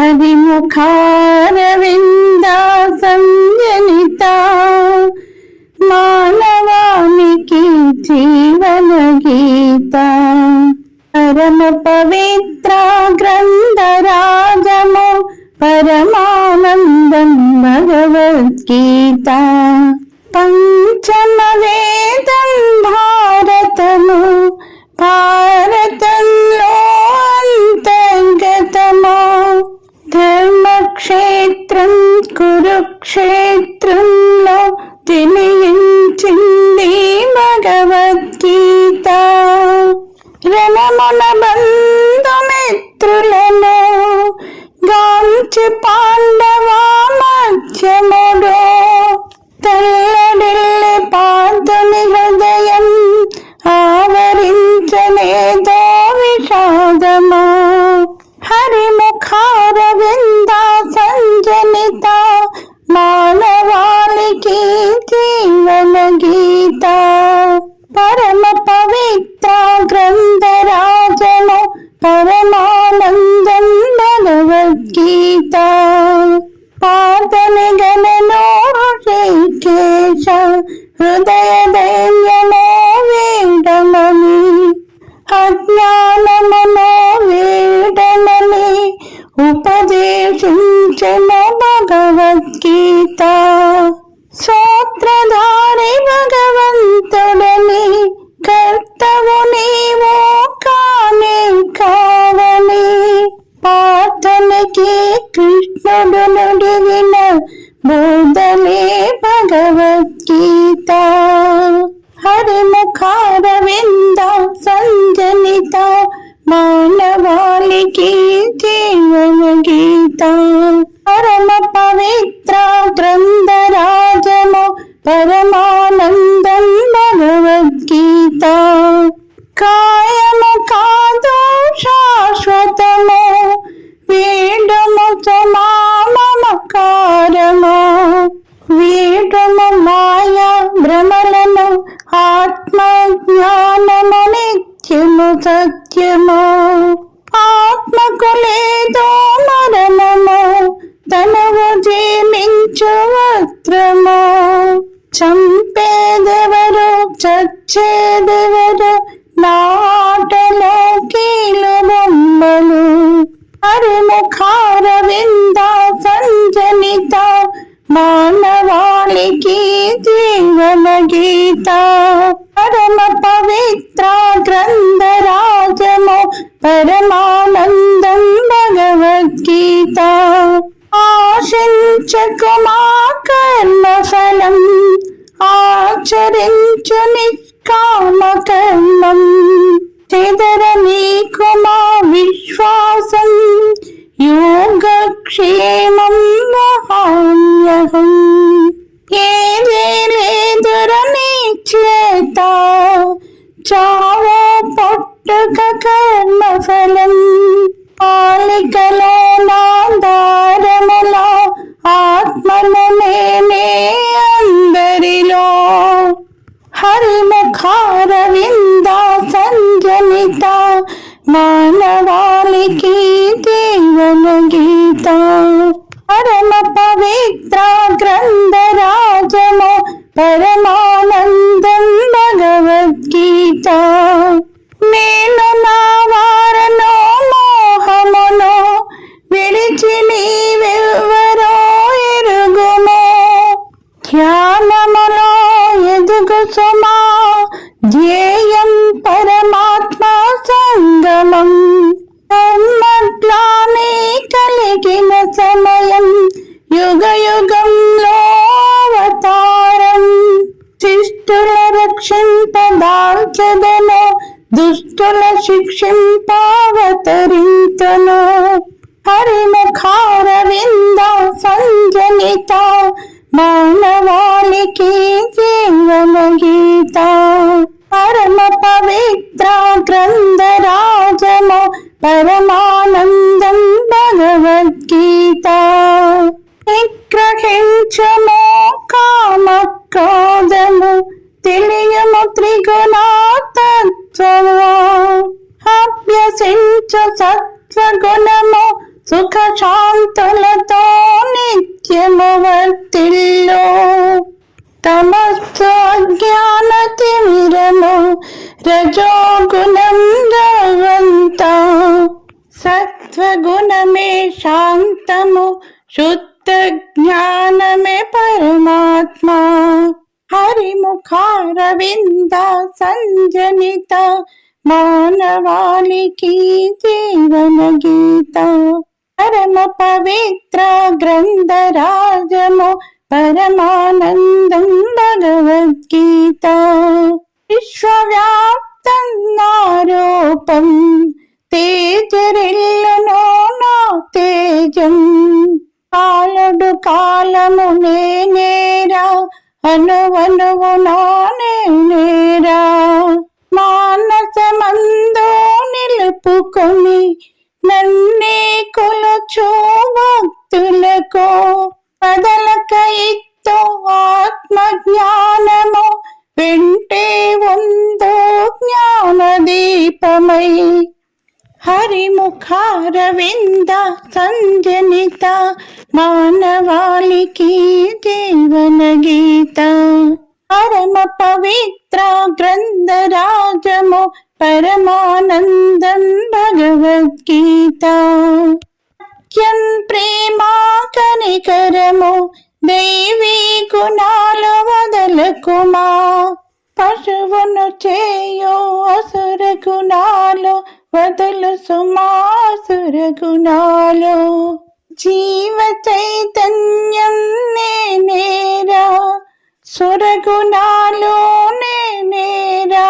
హరిముఖారవింద సంజనిత మానవానికి జీవన గీత పరమ పవిత్ర గ్రంథరాజము పరమానందం భగవద్గీత. పంచమ వేదం ధర్మక్షేత్రం కురుక్షేత్రంలో తెలియించింది భగవద్గీత రణమున బంధుమిత్రులను గాంచి పాండవా భగవద్గీత చంపేదెవరు చచ్చేదెవరు ఆచరించుని కామకర్మం కర్మం చెదర నీకు మా విశ్వాసం యోగక్షేమం మహాన్యహం ఏదే చేత చావో పొట్టుక కర్మ ఫలం పాలికలో నాదారముల ఆత్మను నేనే అందరిలో. హరిముఖారవింద సంజనిత మానవాళికి జీవన గీత. పరమ పవిత్ర గ్రంథరాజము పరమానందం భగవద్గీత. నేను ख्याल मनो यदि गुस्मा పరమానందం భగవద్గీత నిగ్రహించము కామ తెలియము త్రిగుణాతత్వము. అభ్యసించు సత్వగుణము సుఖ శాంతులతో నిత్యము వర్తిల్లు. తమస్సు అజ్ఞాన తిమిరము రజోగుణం गुण मे शान्तमु शुद्ध ज्ञान मे परमात्मा। हरिमुखारविन्दा सञ्जनिता मानवालिकी जीवन गीता परम पवित्रा ग्रन्थ राजमु परमानन्दं भगवद्गीता। विश्वव्याप्तारोपम् ते అనువనువు నానే నేరా. మానసమందో నిలుపుకొని నన్నే కొలచు భక్తులకు పదలక ఇత్తు ఆత్మ జ్ఞానము వింటే ఉందో జ్ఞాన దీపమై హరిముఖారవింద సంజనిత మానవాళికి జీవన గీత. పరమ పవిత్ర గ్రంథరాజము పరమానందం భగవద్గీత. సత్యం ప్రేమ కనికరము దైవీ గుణాలు వదలకుమా? పశువును చేయు అసుర గుణాలు వదలు సుమాసుర గుణాలు జీవ చైతన్యం నేనేరా సురగుణాలు నేనేరా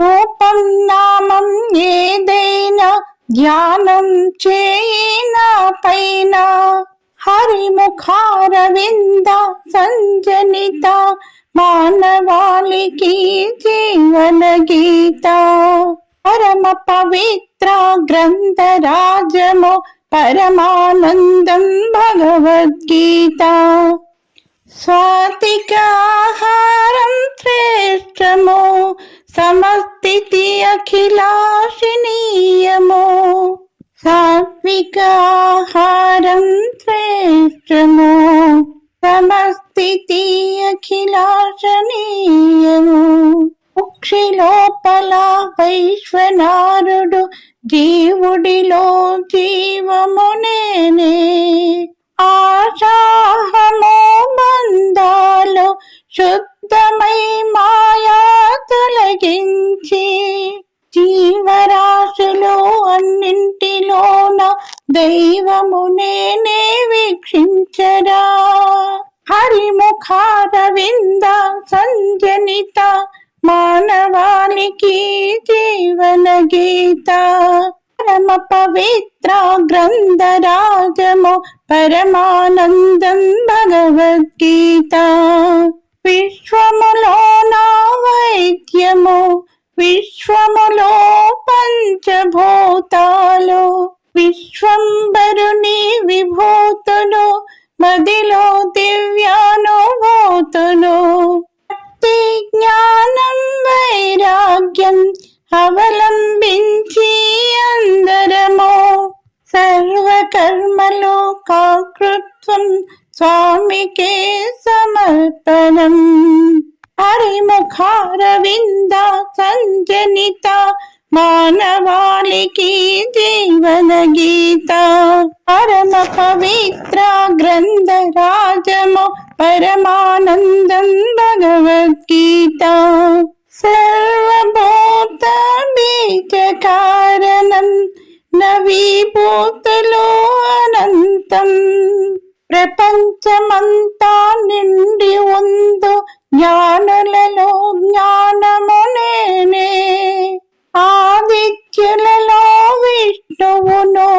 రూపం నామం ఏదైనా ధ్యానం చేయినా పైన. హరిముఖారవింద సంజనిత మానవాళికి జీవన గీత. परम पवित्रा ग्रन्थराजमो परमानन्दं भगवद्गीता। स्वातिकाहारं श्रेष्ठमो समस्ति अखिलाशिनीयमो सात्विकाहारं श्रेष्ठमो समस्ति अखिलाशनीयमो పక్షి లోపల వైశ్వనారుడు జీవుడిలో జీవమునేనే ఆశాహమో బంధాలు శుద్ధమై మాయా తొలగించి జీవరాశులు అన్నింటిలోన దైవమునే వీక్షించరా. హరిముఖారవింద సంజనిత మానవానికి జీవన గీత పరమ పవిత్ర గ్రంథరాజము పరమానందం భగవద్గీత. విశ్వములో నా వైద్యము విశ్వములో పంచభూతాలు విశ్వంబరుని విభూతులు మదిలో దివ్యానుభూతులు. భక్తి జ్ఞానం వైరాగ్యం అవలంబించి అందరము సర్వకర్మలు కాకృత్వం స్వామికే సమర్పణం హరిముఖారవింద సంజనిత మానవాళికి జీవన గీత పరమ పవిత్ర గ్రంథరాజము పరమానందం భగవద్గీత సర్వభూత బీజ కారణం నవీభూతులో అనంతం ప్రపంచమంతా నిండి ఉందో జ్ఞానులలో జ్ఞానము నేనే ఆదిత్యులలో విష్ణువును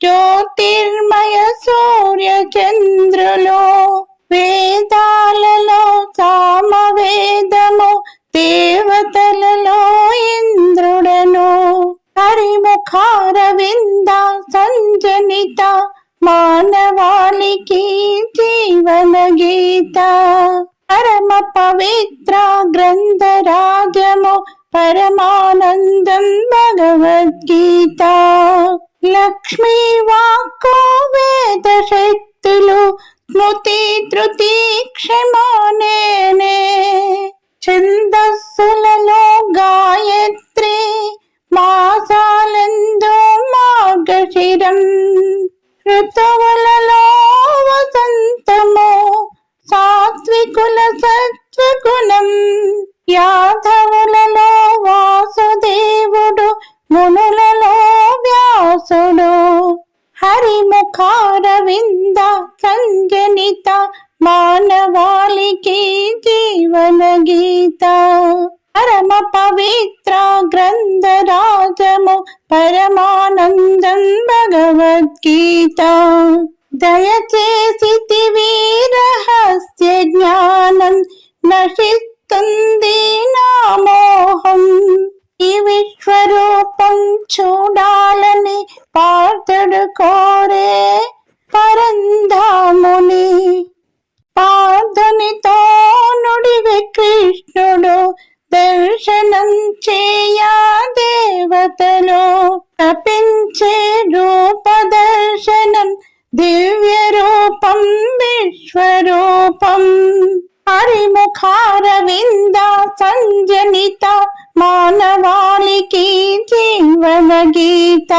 జ్యోతిర్మయ సూర్య చంద్రులు వేదాలలో సామవేదము దేవతలలో ఇంద్రుడను. హరిముఖారవింద సంజనిత మానవాళికి జీవన గీత. పరమ పవిత్ర గ్రంథరాజము పరమానందం భగవద్గీత. లక్ష్మీ వాక్కు వేద శక్తులు స్మృతి తృతి క్షమానేనే. ఛందస్సులలో గాయత్రి మాసాలందు మాగశిరం ఋతువులలో వసంతము సాత్వికుల సత్వగుణం. యాదవులలో వాసుదేవుడు మునుల హరిముఖారవింద సంజనిత మానవాళికి జీవన గీత. పరమ పవిత్ర గ్రంథరాజము పరమానందం భగవద్గీత. దయచేసి రహస్య జ్ఞానం నశిస్తుంది. పార్థుడు కోరే పరంధాముని. పార్థునితో నుడివి కృష్ణుడు దర్శనం చేయా దేవతలు తపించే రూప దర్శనం దివ్య రూపం విశ్వరూపం. హరిముఖారవింద సంజనిత మానవాళికి జీవన గీత.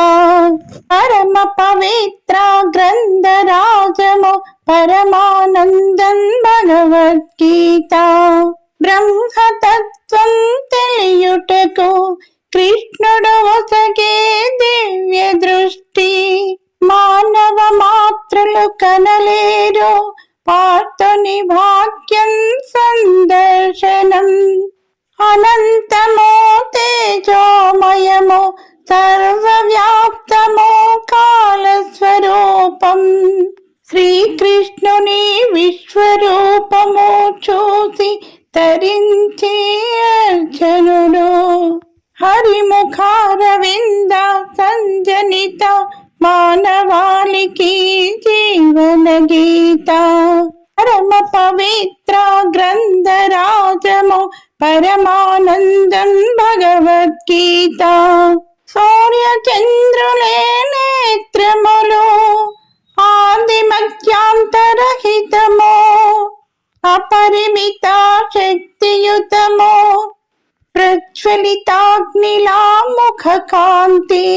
పరమ పవిత్ర గ్రంథరాజము పరమానందం భగవద్గీత బ్రహ్మతత్వం తెలియుటకు కృష్ణుడు ఒసగే దివ్య దృష్టి మానవ మాత్రులు కనలేరు పార్థుని భాగ్యం సందర్శనం అనంతమో తేజోమయము సర్వవ్యాప్తమో కాలస్వరూపం శ్రీకృష్ణుని విశ్వరూపము చూసి తరించి అర్జునుడు. హరిముఖారవింద సంజనిత మానవాళికి జీవన గీత. పరమ పవిత్ర గ్రంథరాజము పరమానందం భగవద్గీత. సూర్య చంద్రులే నేత్రములు ఆది అపరిమిత శక్తియుతము ప్రజ్వలితాగ్నిలా ముఖ కాంతి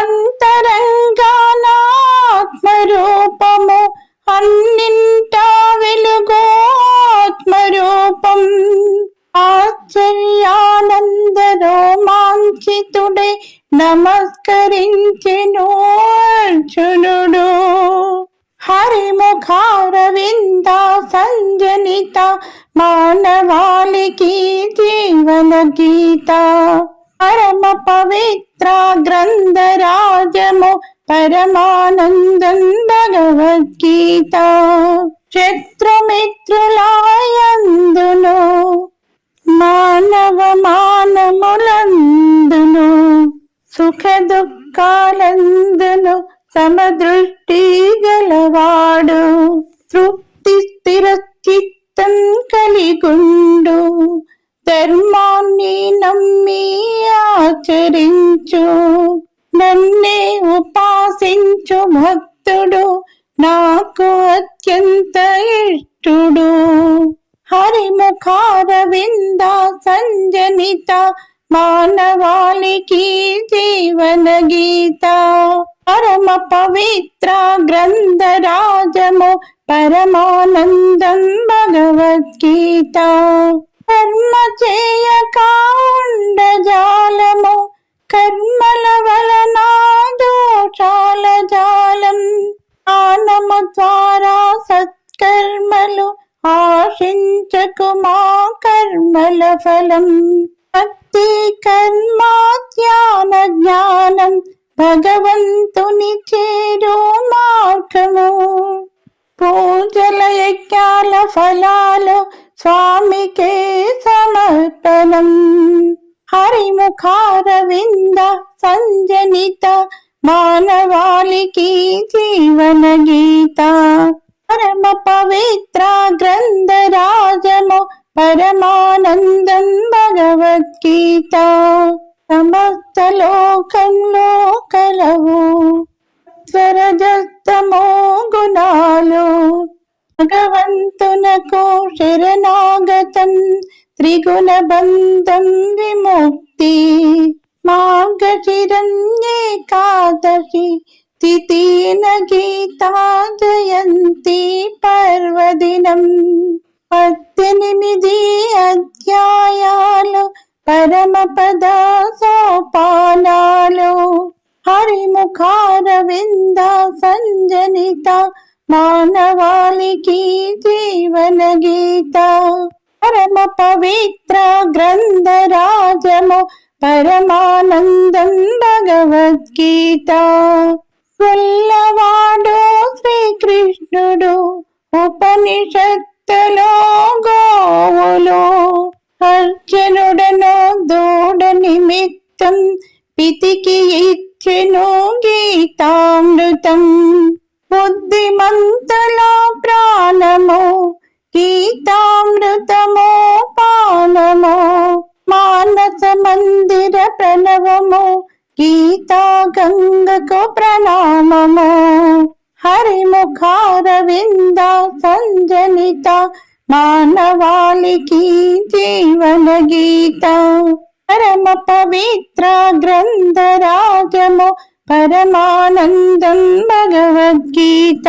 అంతరంగానాత్మరూపము అన్నింటా వెలుగు ఆత్మరూపం ఆశ్చర్యానంద రోమాంచితుడే నమస్కరించెను అర్జునుడు. హరిముఖారవింద సంజనిత మానవాళికి జీవన గీత. పరమ పవిత్ర గ్రంథరాజము పరమానందం భగవద్గీత. శత్రుమిత్రులాయందును మానవ మానములందును సుఖ దుఃఖాలందును సమదృష్టి గలవాడు తృప్తి స్థిర చిత్తం కలిగుండు. ధర్మాన్ని నమ్మి ఆచరించు. నన్నే ఉపాసించు భక్తుడు. నాకు అత్యంత ఇష్టుడు. హరిముఖారవింద సంజనిత మానవాళికి జీవన గీత. పరమ పవిత్ర గ్రంథరాజము పరమానందం భగవద్గీత. కర్మ కాండ ఉండజాలము కర్మల వలన దోషాల జాలం. ఆనము ద్వారా సత్కర్మలు ఆశించకు మా కర్మల ఫలం. భక్తి కర్మ జ్ఞానం భగవంతుని చేరు మార్గము. పూజల యజ్ఞాల ఫలాలు స్వామికే సమర్పణం. హరిముఖారవింద సంజనిత మానవాళికి జీవన గీత పరమ పవిత్ర గ్రంథరాజము పరమానందం భగవద్గీత. సమస్త లోకంలో కలవు స్వరజస్తమో గుణాలు. భగవంతునకు శరణాగతం. త్రిగుణ బంధం విముక్తి. మార్గశిరణ్యేకాదశి. తిథీన గీతా జయంతి పర్వదినం. పద్దెనిమిది అధ్యాయాలు పరమపద సోపానాలు హరిముఖార వింద సంజనిత మానవాళికి జీవన గీత. పరమ పవిత్ర గ్రంథరాజము పరమానందం భగవద్గీత. పుల్లవాడు శ్రీకృష్ణుడు ఉపనిషత్తులో గోవులు అర్జునుడను దూడ నిమిత్తం పితికి ఇచ్చెను గీతామృతం. బుద్ధిమంతుల ప్రాణము గీతామృతమో పానము. మానస మందిర ప్రణవము గీతా గంగకు ప్రణామము. హరిముఖారవింద సంజనిత మానవాళికి జీవన గీత పరమ పవిత్ర గ్రంథరాజము పరమానందం భగవద్గీత.